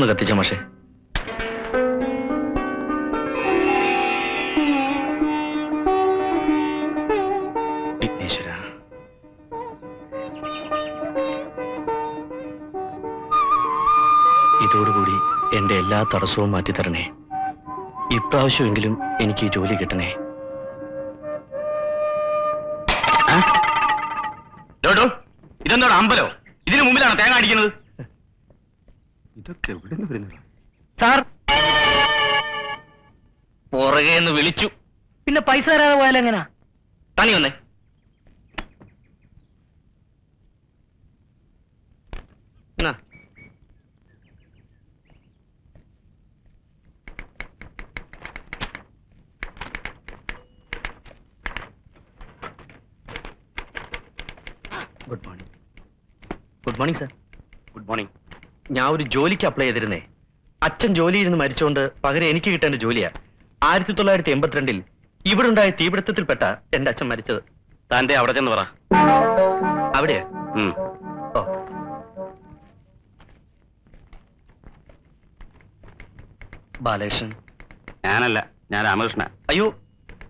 വിളക്കൊന്ന് കത്തിച്ച മാഷെ. ഇതോടുകൂടി എന്റെ എല്ലാ തടസ്സവും മാറ്റി തരണേ ഇപ്രാവശ്യമെങ്കിലും എനിക്ക് ഈ ജോലി കിട്ടണേ. ഇതെന്താണ് അമ്പലോ? ഇതിനു മുമ്പിലാണ് തേങ്ങ അടിക്കുന്നത്? ഇതൊക്കെ എവിടെ നിന്ന് വരുന്നത്? സാർ. പുറകെ എന്ന് വിളിച്ചു. പിന്നെ പൈസ തരാതെ പോയാൽ എങ്ങനാ? തനി വന്നേ. Good morning good morning sir good morning ഞാൻ ഒരു ജോലിക്ക് അപ്ലൈ ചെയ്തിരുന്നേ. അച്ഛൻ ജോലിയിൽ നിന്ന് മരിച്ചുകൊണ്ട് പകരം എനിക്ക് കിട്ടേണ്ട ജോലിയാ. ആയിരത്തി തൊള്ളായിരത്തി എൺപത്തിരണ്ടിൽ ഇവിടെ ഉണ്ടായ തീപിടുത്തത്തിൽപ്പെട്ട എന്റെ അച്ഛൻ മരിച്ചത്. താന്റെ അവിടെ ചെന്ന് പറ. അവിടെയാ? ബാലകൃഷ്ണൻ. ഞാനല്ല ഞാൻ രാമകൃഷ്ണ. അയ്യോ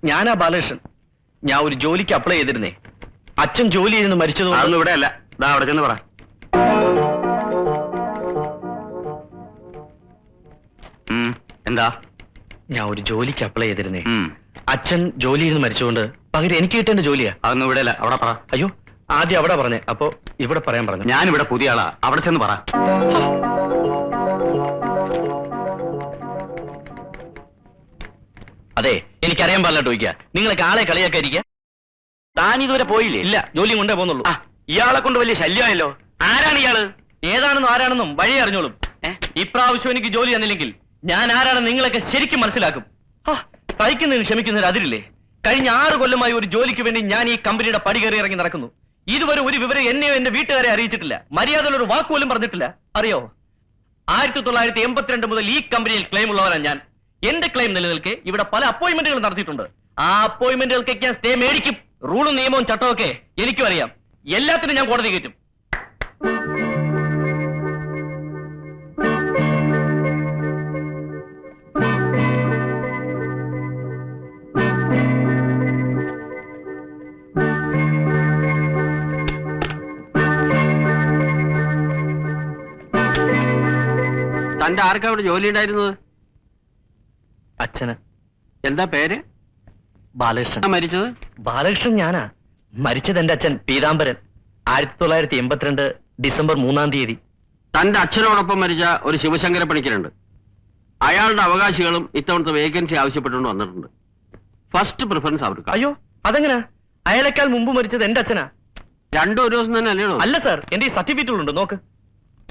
ഞാനാ ബാലകൃഷ്ണൻ. ഞാൻ ഒരു ജോലിക്ക് അപ്ലൈ ചെയ്തിരുന്നേ. അച്ഛൻ ജോലി നിന്ന് മരിച്ചത് അതൊന്നും ഇവിടെ അല്ല അവിടെ ചെന്ന് പറ. എന്താ? ഞാൻ ഒരു ജോലിക്ക് അപ്ലൈ ചെയ്തിരുന്നേ. അച്ഛൻ ജോലിയിൽ നിന്ന് മരിച്ചുകൊണ്ട് പകരം എനിക്ക് കിട്ടേണ്ട ജോലിയാ. അതൊന്നും ഇവിടെ അല്ല അവിടെ പറ. അയ്യോ ആദ്യം അവിടെ പറഞ്ഞേ. അപ്പൊ ഇവിടെ പറയാൻ പറഞ്ഞു. ഞാൻ ഇവിടെ പുതിയ ആളാ. അവിടെ ചെന്ന് പറ. അതെ എനിക്കറിയാൻ പാടില്ല ചോദിക്കുക നിങ്ങൾക്ക് ആളെ കളിയാക്കാതിരിക്കുക താൻ ഇതുവരെ പോയില്ലേ? ഇല്ല. ജോലി കൊണ്ടേ പോന്നുള്ളൂ ഇയാളെ കൊണ്ട് വലിയ ശല്യമായല്ലോ. ആരാണ് ഇയാൾ? ഏതാണെന്നും ആരാണെന്നും വഴി അറിഞ്ഞോളും? ഇപ്രാവശ്യം എനിക്ക് ജോലി തന്നില്ലെങ്കിൽ ഞാൻ ആരാണെന്ന് നിങ്ങളൊക്കെ ശരിക്കും മനസ്സിലാക്കും. സഹിക്കുന്നതിന് ക്ഷമിക്കുന്നതിന് അതിരില്ലേ? കഴിഞ്ഞ ആറ് കൊല്ലമായി ഒരു ജോലിക്ക് വേണ്ടി ഞാൻ ഈ കമ്പനിയുടെ പടി കയറി ഇറങ്ങി നടക്കുന്നു. ഇതുവരെ ഒരു വിവരം എന്നെയോ എന്റെ വീട്ടുകാരെ അറിയിച്ചിട്ടില്ല. മര്യാദയിൽ ഒരു വാക്കുപോലും പറഞ്ഞിട്ടില്ല. അറിയോ? ആയിരത്തി തൊള്ളായിരത്തി എൺപത്തിരണ്ട് മുതൽ ഈ കമ്പനിയിൽ ക്ലെയിം ഉള്ളവരാണ് ഞാൻ. എന്റെ ക്ലെയിം നിലനിൽക്കെ ഇവിടെ പല അപ്പോയിന്റ്മെന്റുകൾ നടത്തിയിട്ടുണ്ട്. ആ അപ്പോയിന്റ്മെന്റുകൾക്കൊക്കെ ഞാൻ സ്റ്റേ മേടിക്കും. റൂളും നിയമവും ചട്ടവും ഒക്കെ എനിക്കും അറിയാം. എല്ലാത്തിനും ഞാൻ കോടതി കയറ്റും. തന്റെ ആർക്കാ അവിടെ ജോലി ഉണ്ടായിരുന്നത്? അച്ഛന്. എന്താ പേര്? ബാലകൃഷ്ണൻ. ആ മരിച്ചത്? ബാലകൃഷ്ണൻ ഞാനാ. മരിച്ചത് എന്റെ അച്ഛൻ പീതാംബരൻ. ആയിരത്തി തൊള്ളായിരത്തി എൺപത്തിരണ്ട് ഡിസംബർ മൂന്നാം തീയതി. തന്റെ അച്ഛനോടൊപ്പം മരിച്ച ഒരു ശിവശങ്കര പണിക്കരുണ്ട്. അയാളുടെ അവകാശികളും ഇത്തവണത്തെ വേക്കൻസി ആവശ്യപ്പെട്ടുകൊണ്ട് വന്നിട്ടുണ്ട്. ഫസ്റ്റ് പ്രിഫറൻസ് അവർക്ക്. അയ്യോ അതെങ്ങനാ? അയാളെക്കാൾ മുമ്പ് മരിച്ചത് എന്റെ അച്ഛനാ. രണ്ടു ഒരു ദിവസം തന്നെ അല്ലേ അല്ല സാർ. എന്റെ ഈ സർട്ടിഫിക്കറ്റുകളുണ്ട് നോക്ക്.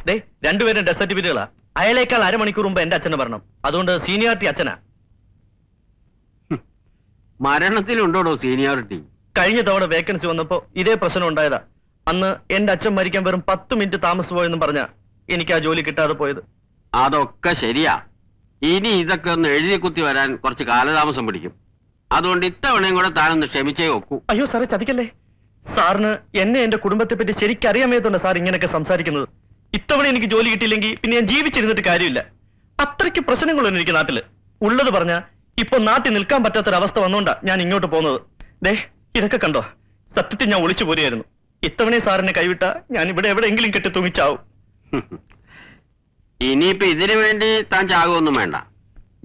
ദേ രണ്ടുപേരും ഡെത്ത് സർട്ടിഫിക്കറ്റുകളാ അയാളേക്കാൾ അരമണിക്കൂർ മുമ്പ് എന്റെ അച്ഛന് പറഞ്ഞു അതുകൊണ്ട് സീനിയോറിറ്റി അച്ഛനാ. മരണത്തിലുണ്ടോടോ സീനിയോറിറ്റി? കഴിഞ്ഞ തവണ വേക്കൻസി വന്നപ്പോ ഇതേ പ്രശ്നം ഉണ്ടായതാ. അന്ന് എന്റെ അച്ഛൻ മരിക്കാൻ വെറും പത്ത് മിനിറ്റ് താമസിച്ചു പോയെന്ന് പറഞ്ഞ എനിക്ക് ആ ജോലി കിട്ടാതെ പോയത്. അതൊക്കെ ശരിയാ. ഇനി ഇതൊക്കെ ഒന്ന് എഴുതി കുത്തി വരാൻ കുറച്ച് കാലതാമസം പിടിക്കും. അതുകൊണ്ട് ഇത്തവണയും കൂടെ താനൊന്ന് ക്ഷമിച്ചേ ഒക്കൂ. അയ്യോ സാറേ ചതിക്കല്ലേ? സാറിന് എന്നെ എന്റെ കുടുംബത്തെ പറ്റി ശരിക്കും അറിയാമേതുണ്ട് സാർ ഇങ്ങനെയൊക്കെ സംസാരിക്കുന്നത്? ഇത്തവണ എനിക്ക് ജോലി കിട്ടിയില്ലെങ്കിൽ പിന്നെ ഞാൻ ജീവിച്ചിരുന്നിട്ട് കാര്യമില്ല. അത്രയ്ക്ക് പ്രശ്നങ്ങളൊന്നും എനിക്ക് നാട്ടിൽ ഉള്ളത് പറഞ്ഞ ഇപ്പൊ നാട്ടിൽ നിൽക്കാൻ പറ്റാത്തൊരവസ്ഥ വന്നോണ്ടാ ഞാൻ ഇങ്ങോട്ട് പോകുന്നത്. ദേ ഇതൊക്കെ കണ്ടോ? സത്യത്തിൽ ഞാൻ ഒളിച്ചു പോരുമായിരുന്നു ഇത്തവണ സാറിനെ കൈവിട്ട ഞാൻ ഇവിടെ എവിടെയെങ്കിലും കെട്ടി തൂങ്ങിച്ചാവും. ഇനിയിപ്പോ ഇതിനു വേണ്ടി താൻ ചാകുമൊന്നും വേണ്ട.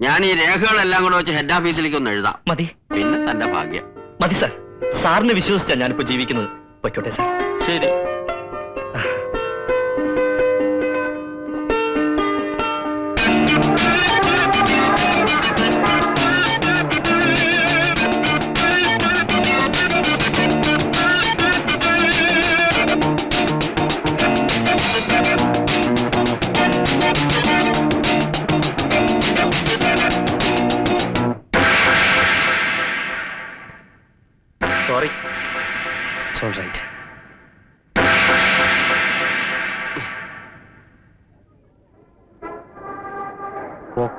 ഞാൻ ഈ രേഖകളെല്ലാം കൂടെ വെച്ച് ഹെഡ് ഓഫീസിലേക്ക് ഒന്ന് എഴുതാം. മതി. പിന്നെ തന്റെ ഭാഗ്യം. മതി സാർ. സാറിനെ വിശ്വസിച്ചാ ഞാനിപ്പോ ജീവിക്കുന്നത്. പൊയ്ക്കോട്ടെ സാർ. ശരി.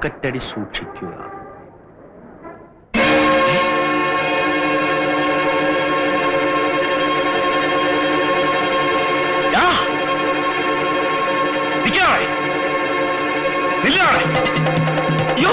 പോക്കറ്റടി സൂക്ഷിക്കുക. നില്ലവിടെ. അയ്യോ!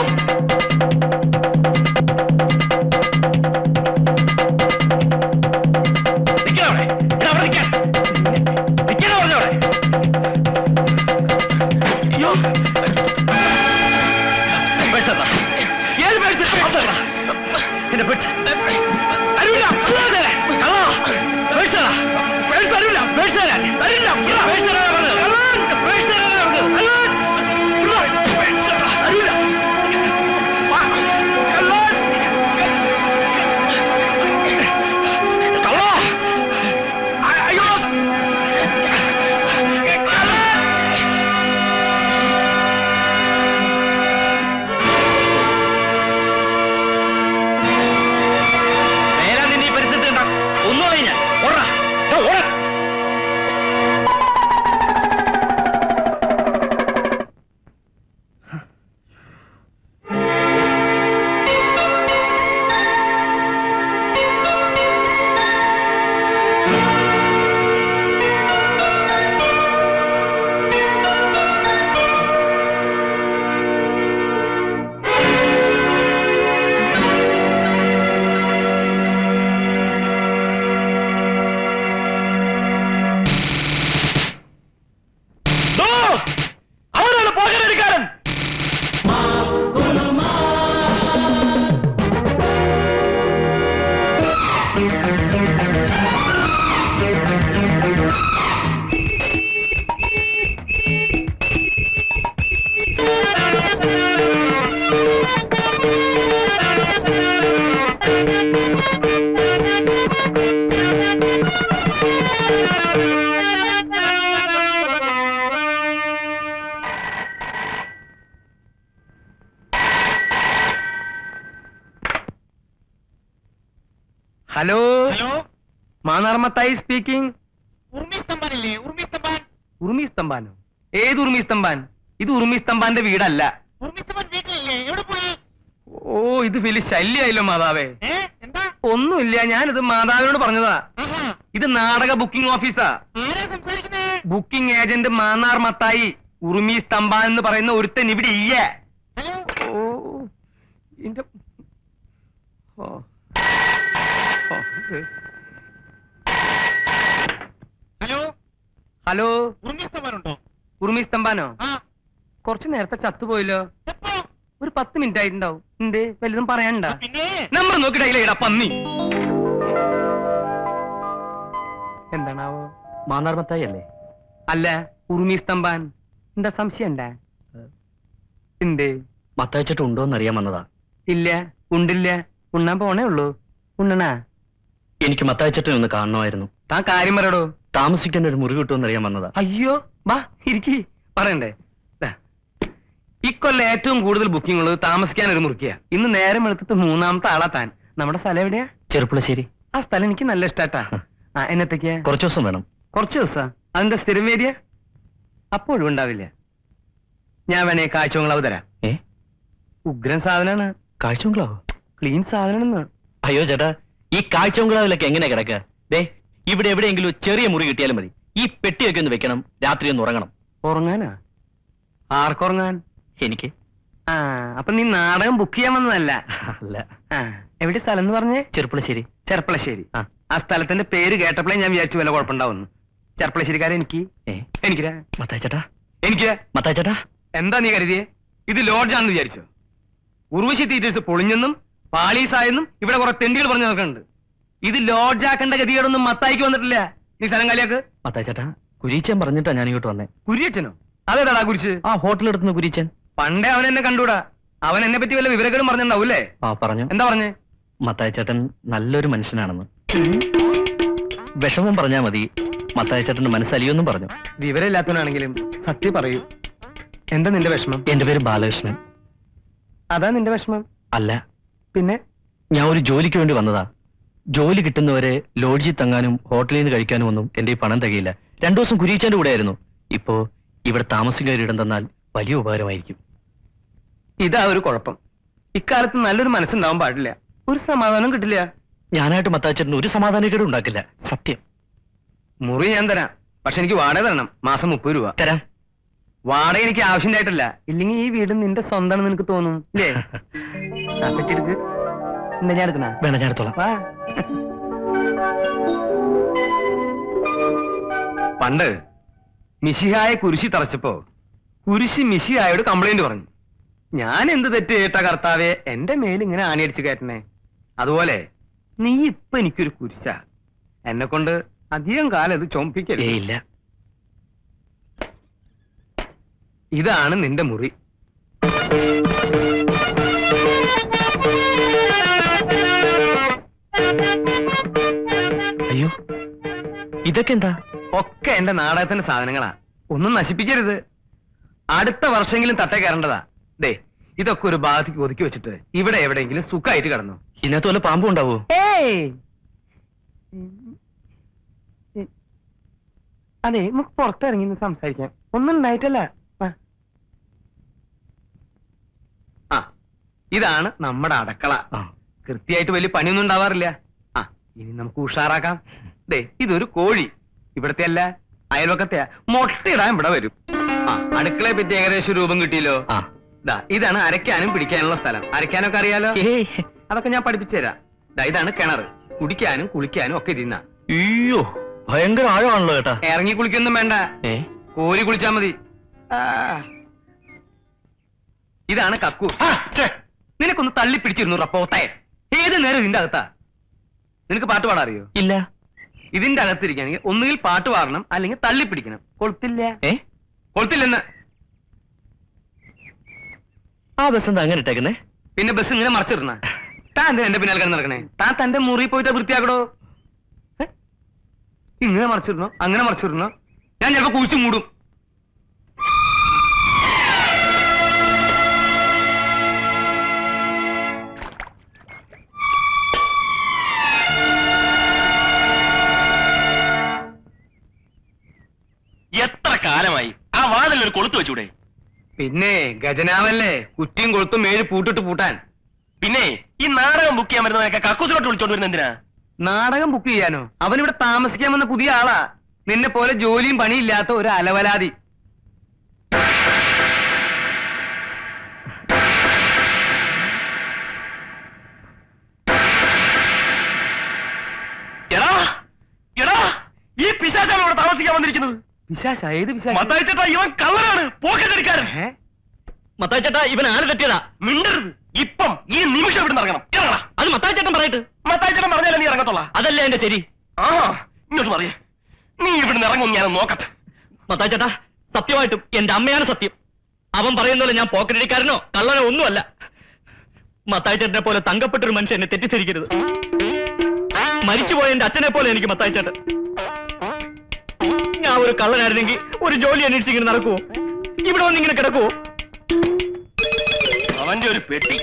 Yeah. Hello hello Mannar Mathai speaking ഉർമി ഉർമിസ്തംബാൻ ഉർമി സ്തംഭാൻ? ഉറുമി സ്തംഭാനോ? ഏത് ഉർമിസ്തംബാൻ ഇത് ഉർമിസ്തംബാന്റെ വീടല്ല. ഉർമി സ്തംഭാൻ വീട്ടിലില്ലേ? എവിടെ പോയി? ഓ ഇത് വലിയ ശല്യായല്ലോ മാതാവേ. എന്താ? ഒന്നുമില്ല ഞാനിത് മാതാവിനോട് പറഞ്ഞതാ. ഇത് നാടക ബുക്കിംഗ് ഓഫീസാ. ബുക്കിംഗ് ഏജന്റ് മാന്നാർ മത്തായി ഉറുമി സ്തംഭാൻ എന്ന് പറയുന്ന ഒരുത്തൻ ഇവിടെ ഇല്ല. ഓ ഇന്റെ ഓ. ഹലോ? ഹലോ? ഉർമി സ്തംഭാൻ ഉണ്ടോ ഉറുമി സ്തംഭാനോ ആ. കുറച്ച് നേരത്തെ ചത്തുപോയല്ലോ. ഒരു പത്ത് മിനിറ്റ് ആയിട്ടുണ്ടാവും. എന്തേ? വലുതും പറയാനുണ്ടാ? നമ്പർ നോക്കിയിട്ടാ പന്നി. എന്താണാവോ? മാന്നാർമത്തായി അല്ലേ അല്ല ഉറുമി സ്തംഭാൻ എന്താ? സംശയം ഉണ്ടാ എന്തേ? മത്തായിച്ചിട്ട് അറിയാൻ വന്നതാ. ഇല്ല ഉണ്ടില്ല. ഉണ്ണാൻ പോണേ ഉള്ളൂ. ഉണ്ണണാ? എനിക്ക് മത്തായച്ചട്ടനെ ഒന്ന് കാണണമായിരുന്നു. താൻ കാര്യം പറയടോ. താമസിക്കാൻ ഒരു മുറി കിട്ടുമെന്ന് അറിയാൻ വന്നതാ. അയ്യോ വാ ഇരിക്കി. പറയണ്ടേ. ഇക്കൊല്ലം ഏറ്റവും കൂടുതൽ ബുക്കിംഗ് ഉള്ളത് താമസിക്കാൻ ഒരു മുറിക്കുക ഇന്ന് നേരം എടുത്തിട്ട് മൂന്നാമത്തെ ആളാ താൻ. നമ്മുടെ സ്ഥലം എവിടെയാ? ചെറുപ്പുളശ്ശേരി. ആ സ്ഥലം എനിക്ക് നല്ല ഇഷ്ടാട്ടാ. ആ എന്നത്തേക്കാ? കുറച്ചു ദിവസം വേണം. കുറച്ച് ദിവസാ? അതിന്റെ സ്ഥിരം വേദിയ? അപ്പോഴും ഉണ്ടാവില്ല. ഞാൻ വേണേ കാഴ്ചവങ്ങളാവ് തരാം. ഏ? ഉഗ്രൻ സാധനമാണ് കാഴ്ചവങ്ങളാവോ? ക്ലീൻ സാധനം അയ്യോ ചേട്ടാ ഈ കാഴ്ചബംഗ്ലാവിലൊക്കെ എങ്ങനെ കിടക്കുക ദേ ഇവിടെ എവിടെയെങ്കിലും ചെറിയ മുറി കിട്ടിയാലും മതി. ഈ പെട്ടിയൊക്കെ ഒന്ന് വെക്കണം രാത്രി ഒന്ന് ഉറങ്ങണം. ഉറങ്ങാനാ? ആർക്കുറങ്ങാൻ? എനിക്ക്. ആ അപ്പൊ നീ നാടകം ബുക്ക് ചെയ്യാൻ വന്നതല്ല? അല്ല. ആ എവിടെ സ്ഥലം എന്ന് പറഞ്ഞേ? ചെറുപ്പളശ്ശേരി. ചെർപ്പളശ്ശേരി ആ. ആ സ്ഥലത്തിന്റെ പേര് കേട്ടപ്പോഴേ ഞാൻ വിചാരിച്ചു വല്ല കുഴപ്പമുണ്ടാവുന്നു ചെറുപ്പളശ്ശേരിക്കാരൻ എനിക്ക്. ഏ? എനിക്കിരാ മത്തായി ചേട്ടാ. എനിക്ക്. മത്തായി ചേട്ടാ. എന്താ നീ കരുതിയേ? ഇത് ലോഡ്ജാണെന്ന് വിചാരിച്ചു? ഉർവശി തീറ്റേഴ്സ് പൊളിഞ്ഞെന്നും പാളീസായെന്നും ഇവിടെ കുറെ തെണ്ടികൾ പറഞ്ഞു നടക്കുന്നുണ്ട്. ഇത് ലോഡ്ജാക്കേണ്ട ഗതികേടൊന്നും മത്തായിക്ക് വന്നിട്ടില്ല. നീ സ്ഥലം കാലിയാക്ക്. മത്തായി ചേട്ടാ കുരീച്ചൻ പറഞ്ഞിട്ടാ ഞാൻ ഇങ്ങോട്ട് വന്നേ. കുരിയച്ചനോ അതേതാടാ കുരിച്ച് ആ ഹോട്ടലെടുത്തുന്ന കുരീച്ചൻ. പണ്ടേ അവൻ എന്നെ കണ്ടൂടാ. അവൻ എന്നെ പറ്റി വല്ല വിവരങ്ങളും പറഞ്ഞിട്ടുണ്ടാവൂലേ ആ പറഞ്ഞു. എന്താ പറഞ്ഞു? മത്തായി ചേട്ടൻ നല്ലൊരു മനുഷ്യനാണെന്ന്. വിഷമം പറഞ്ഞാ മതി. മത്തായി ചേട്ടന്റെ മനസ്സലിയൊന്നും പറഞ്ഞു. വിവരമില്ലാത്തവനാണെങ്കിലും സത്യം പറയൂ. എന്താ നിന്റെ വിഷമം? എന്റെ പേര് ബാലകൃഷ്ണൻ. അതാ നിന്റെ വിഷമം? അല്ല. പിന്നെ? ഞാൻ ഒരു ജോലിക്ക് വേണ്ടി വന്നതാ. ജോലി കിട്ടുന്നവരെ ലോഡ്ജിൽ തങ്ങാനും ഹോട്ടലിൽ നിന്ന് കഴിക്കാനും ഒന്നും എന്റെ ഈ പണം തികയില്ല. രണ്ടു ദിവസം കുരിയിച്ചാന്റെ കൂടെ ആയിരുന്നു. ഇപ്പോ ഇവിടെ താമസിക്കാൻ ഇടം തന്നാൽ വലിയ ഉപകാരമായിരിക്കും. ഇതാ ഒരു കുഴപ്പം. ഇക്കാലത്ത് നല്ലൊരു മനസ്സുണ്ടാവാൻ പാടില്ല. ഒരു സമാധാനം കിട്ടില്ല. ഞാനായിട്ട് മത്താച്ചേട്ടന് ഒരു സമാധാനക്കേടും ഉണ്ടാക്കില്ല. സത്യം. മുറി ഞാൻ തരാം. പക്ഷെ എനിക്ക് വാടക തരണം. മാസം മുപ്പത് രൂപ. തരാം. വാടക എനിക്ക് ആവശ്യണ്ടായിട്ടില്ല ഇല്ലെങ്കിൽ ഈ വീട് നിന്റെ സ്വന്തമാണെന്ന് നിനക്ക് തോന്നും. ഇല്ലേ? ആ, പെട്ടിയെടുക്ക്. എന്താ ഞാൻ എടുക്കണ വേണം ഞാൻ എടുത്തോളാം. വാ. പണ്ട് മിശിഹായ കുരിശി തറച്ചപ്പോ കുരിശി മിശിഹായോട് കംപ്ലൈന്റ് പറഞ്ഞു. ഞാൻ എന്ത് തെറ്റ് കേട്ട കർത്താവെ എന്റെ മേലിങ്ങനെ ആനയടിച്ച് കയറ്റണേ അതുപോലെ നീ ഇപ്പൊ എനിക്കൊരു കുരിശ. എന്നെ കൊണ്ട് അധികം കാലം ഇത് ഇല്ല. ഇതാണ് നിന്റെ മുറി. ഇതൊക്കെ എന്താ? ഒക്കെ എന്റെ നാടകത്തിന്റെ സാധനങ്ങളാ. ഒന്നും നശിപ്പിക്കരുത്. അടുത്ത വർഷമെങ്കിലും തട്ടേ കയറേണ്ടതാ. ദേ ഇതൊക്കെ ഒരു ഭാഗത്തേക്ക് ഒതുക്കി വെച്ചിട്ട് ഇവിടെ എവിടെയെങ്കിലും സുഖമായിട്ട് കിടന്നു. ഇതിനകത്ത് വല്ല പാമ്പും ഉണ്ടാവോ? ഏയ്! അതെ നമുക്ക് പുറത്തിറങ്ങി സംസാരിക്കാം. ഒന്നും ഉണ്ടായിട്ടല്ല. ആ. ഇതാണ് നമ്മുടെ അടക്കള. കൃത്യമായിട്ട് വലിയ പണിയൊന്നും ഉണ്ടാവാറില്ല. ആ ഇനി നമുക്ക് ഉഷാറാക്കാം. ദേ ഇതൊരു കോഴി. ഇവിടത്തെ അല്ല അയൽവക്കത്തെയാ. മൊട്ടയിടാൻ ഇവിടെ വരും. ആ അടുക്കളയെ പറ്റി ഏകദേശം രൂപം കിട്ടിയല്ലോ. ആ. ദാ ഇതാണ് അരയ്ക്കാനും പിടിക്കാനുള്ള സ്ഥലം. അരയ്ക്കാനൊക്കെ അറിയാലോ? അതൊക്കെ ഞാൻ പഠിപ്പിച്ചു തരാം. ദാ ഇതാണ് കിണർ. കുടിക്കാനും കുളിക്കാനും ഒക്കെ ഇരുന്ന അയ്യോ ഭയങ്കര ആഴമാണല്ലോ കേട്ടാ ഇറങ്ങി കുളിക്കൊന്നും വേണ്ട. കോരി കുളിച്ചാ മതി. ഇതാണ് കക്കു നിനക്കൊന്ന് തള്ളി പിടിച്ചിരുന്നു റപ്പോത്തേ ഏത് നേരം ഇതിന്റെ അകത്താ? നിനക്ക് പാട്ട് പാടാൻ അറിയോ ഇല്ല. ഇതിന്റെ അകത്തിരിക്കുകയാണെങ്കിൽ ഒന്നുകിൽ പാട്ട് പാടണം അല്ലെങ്കിൽ തള്ളി പിടിക്കണം കൊളുത്തില്ല. ഏ? കൊളുത്തില്ലെന്ന്. ആ ബസ് എന്താ അങ്ങനെ ഇട്ടേക്കുന്നേ? പിന്നെ ബസ് ഇങ്ങനെ മറച്ചിടണ. താൻ എന്താ എന്റെ പിന്നാലെ കിടന്ന് നടക്കണേ? താൻ തന്റെ മുറി പോയിട്ട് വൃത്തിയാക്കടോ ഏ? ഇങ്ങനെ മറച്ചിടണോ? അങ്ങനെ മറച്ചിടണോ? ഞാൻ ചിലപ്പോ കുഴിച്ചു മൂടും. കൊളുത്ത് വെച്ചൂടെ? പിന്നെ ഗജനാവല്ലേ കുറ്റിയും കൊളുത്തും മേൽ പൂട്ടിട്ട് പൂട്ടാൻ. പിന്നെ ഈ നാടകം ബുക്ക് ചെയ്യാൻ വരുന്നവരൊക്കെ കക്കൂസിലോട്ട് വിളിച്ചോണ്ട് വരുന്ന എന്തിനാ? നാടകം ബുക്ക് ചെയ്യാനോ? അവൻ ഇവിടെ താമസിക്കാൻ വന്ന പുതിയ ആളാ. നിന്നെ പോലെ ജോലിയും പണിയില്ലാത്ത ഒരു അലവലാതി. പിശാശ ഏത് പിശാശ മത്തായിച്ചേട്ടാ ഇവൻ കള്ളനാണ്. പോക്കറ്റടിക്കാരൻ. ഏ? മത്തായി ചേട്ടാ ഇവൻ ആര് തെറ്റിയതാ. മിണ്ടരുത്. ഇപ്പം ഈ നിമിഷം ഇവിടെ ഇറങ്ങണം. ഇറങ്ങടാ. അത് മത്തായി ചേട്ടൻ പറയട്ട്. മത്തായിച്ചേട്ടൻ പറഞ്ഞാലേ നീ ഇറങ്ങത്തുള്ള. അതല്ല എന്റെ ശരി. ആ ഇങ്ങോട്ട് പറയേ. നീ ഇവിടുന്ന് ഇറങ്ങും ഞാൻ നോക്കട്ടെ. മത്തായി ചേട്ടാ സത്യമായിട്ടും എന്റെ അമ്മയാണ് സത്യം. അവൻ പറയുന്നത് ഞാൻ പോക്കറ്റടിക്കാരനോ കള്ളനോ ഒന്നുമല്ല. മത്തായി ചേട്ടനെ പോലെ തങ്കപ്പെട്ടൊരു മനുഷ്യൻ എന്നെ തെറ്റിദ്ധരിക്കരുത്. മരിച്ചുപോയ എന്റെ അച്ഛനെ പോലെ എനിക്ക് മത്തായി ചേട്ടൻ ഞാൻ ഒരു കള്ളനായിരുന്നെങ്കിൽ ഒരു ജോലി അന്വേഷിച്ച് ഇങ്ങനെ നടക്കുവോ? ഇവിടെ വന്ന് ഇങ്ങനെ കിടക്കുവോ? അവന്റെ ഒരു പെട്ടി.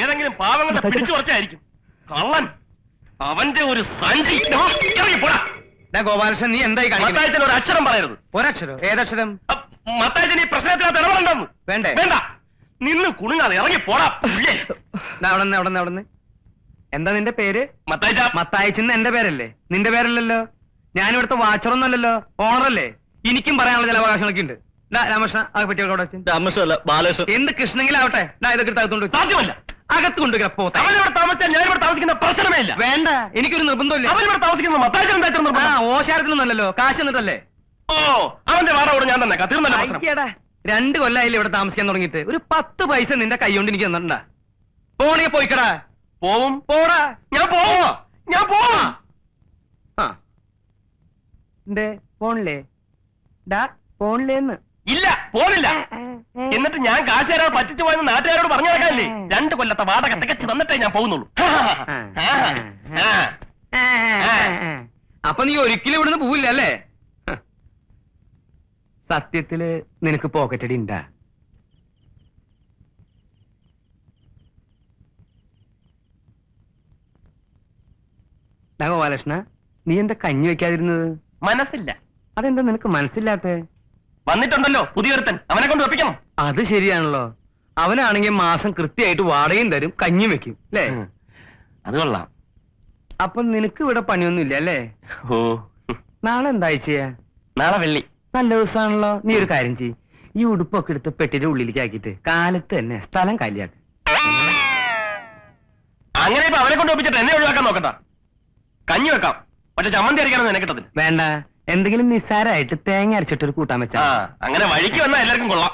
ഏതെങ്കിലും പാവങ്ങളുടെ പിടിച്ചു കുറച്ചായിരിക്കും കള്ളൻ. അവന്റെ ഒരു സഞ്ചി. ഇറങ്ങി പോടാ. ഗോപാലകൃഷ്ണൻ നീ എന്തായി കാണിക്കുന്നു? മത്തായത്തിന് ഒരു അക്ഷരം പറയരുത്. ഒരക്ഷരം? ഏതക്ഷരം? മത്തായത്തിന് ഈ പ്രശ്നത്തിനകത്ത് ഇടപെടണ്ടെന്ന്. വേണ്ടേ? വേണ്ട. നിന്ന് കുണുങ്ങാതെ ഇറങ്ങി പോടാ അവിടെന്ന് അവിടെന്ന് അവിടെന്ന്. എന്താ നിന്റെ പേര്? മത്തായിച്ച. മത്തായച്ചെന്ന് എന്റെ പേരല്ലേ? നിന്റെ പേരല്ലല്ലോ? ഞാൻ ഇവിടുത്തെ വാച്ചറൊന്നല്ലല്ലോ ഓണറല്ലേ എനിക്കും പറയാനുള്ള ചില അവകാശങ്ങളൊക്കെ ഉണ്ട്. രാമകൃഷ്ണ ബാലകൃഷ്ണൻ എന്ത് കൃഷ്ണങ്കിലാവട്ടെ ദാ ഇതൊക്കെ വെച്ച്. സാധ്യമല്ല. അകത്ത് കൊണ്ടുവയ്ക്കണ പോത്ത. അവനിവിടെ താമസിച്ചാൽ ഞാൻ ഇവിടെ താമസിക്കുന്ന പ്രശ്നമേ ഇല്ല. വേണ്ട എനിക്കൊരു നിർബന്ധമില്ല അവനിവിടെ താമസിക്കുന്ന ഓശാരത്തിനൊന്നല്ലോ കാശ് എന്നിട്ടല്ലേ ഓ അവന്റെ വാടക ഞാൻ തന്നെ തീർന്നല്ലോ രണ്ട് കൊല്ലായില്ലേ ഇവിടെ താമസിക്കാൻ തുടങ്ങിയിട്ട്. ഒരു പത്ത് പൈസ നിന്റെ കൈ കൊണ്ട് എനിക്ക് തന്നിട്ടുണ്ടാ. പോണേ പോയിക്കടാ. പോവും. പോടാ. ഞാൻ പോവാ. ഞാൻ പോവാ. ഡാ ഇല്ല പോണില്ല എന്നിട്ട് ഞാൻ കാശ് തരാൻ പറ്റിച്ചു പോയെന്ന് നാട്ടുകാരോട് പറഞ്ഞു കേൾക്കാല്ലേ രണ്ട് കൊല്ലത്തെ വാടക തികച്ച് തന്നിട്ടേ ഞാൻ പോകുന്നുള്ളൂ. അപ്പൊ നീ ഒരിക്കലും ഇവിടുന്ന് പോവില്ല അല്ലേ. സത്യത്തിൽ നിനക്ക് പോക്കറ്റടി ഉണ്ടാ ഗോപാലകൃഷ്ണ നീ എന്താ കഞ്ഞി വെക്കാതിരുന്നത്? മനസ്സില്ല. അതെന്താ നിനക്ക് മനസ്സില്ലാത്ത? വന്നിട്ടുണ്ടല്ലോ പുതിയൊരുത്തൻ. അവനെ കൊണ്ട് ഒപ്പിക്കണം അത് ശരിയാണല്ലോ. അവനാണെങ്കിൽ മാസം കൃത്യമായിട്ട് വാടകയും തരും കഞ്ഞി വെക്കും അല്ലേ? അത് കൊള്ളാം. അപ്പൊ നിനക്ക് ഇവിടെ പണിയൊന്നും ഇല്ല അല്ലേ? ഓ. നാളെ എന്താ ചെയ്യാ നാളെ വെള്ളി. നല്ല ദിവസമാണല്ലോ. നീ ഒരു കാര്യം ചെയ്യ്. ഈ ഉടുപ്പൊക്കെ എടുത്ത് പെട്ടിന്റെ ഉള്ളിലേക്ക് ആക്കിയിട്ട് കാലത്ത് തന്നെ സ്ഥലം കാലിയാക്ക്. അങ്ങനെ ഇപ്പൊ അവനെ കൊണ്ട് ഒപ്പിച്ചിട്ട് എന്നെ ഒഴിവാക്കാൻ നോക്കണ്ട. കഞ്ഞി വെക്കാം. പക്ഷെ ചമ്മന്തി എന്നെ വേണ്ട. എന്തെങ്കിലും നിസ്സാരമായിട്ട് തേങ്ങ അരച്ചിട്ടൊരു കൂട്ടാൻ വെച്ചാ അങ്ങനെ വഴിക്ക് വന്നാൽ എല്ലാവർക്കും കൊള്ളാം.